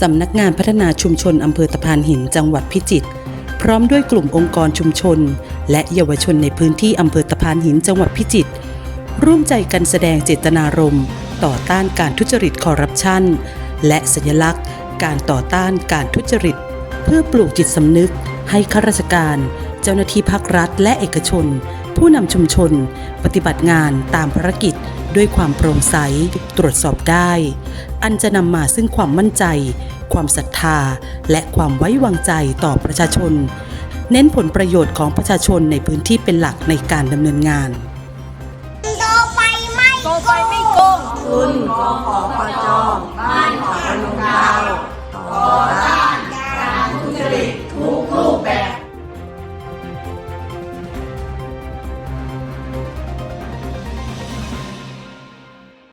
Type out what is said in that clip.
สำนักงานพัฒนาชุมชนอำเภอตะพานหินจังหวัดพิจิตรพร้อมด้วยกลุ่มองค์กรชุมชน และเยาวชนในพื้นที่อำเภอตะพานหินจังหวัดพิจิตรร่วมใจกันแสดงเจตนารมณ์ ต่อต้านการทุจริตคอร์รัปชันและสัญลักษณ์ การต่อต้านการทุจริต เพื่อปลูกจิตสำนึกให้ข้าราชการ เจ้าหน้าที่ภาครัฐและเอกชน ผู้นำชุมชน ปฏิบัติงานตามภารกิจด้วยความโปร่งใสตรวจสอบได้ อันจะนำมาซึ่งความมั่นใจ ความศรัทธา และความไว้วางใจต่อประชาชน เน้นผลประโยชน์ของประชาชนในพื้นที่เป็นหลักในการดำเนินงานโกไปไม่โตไปไม่โกง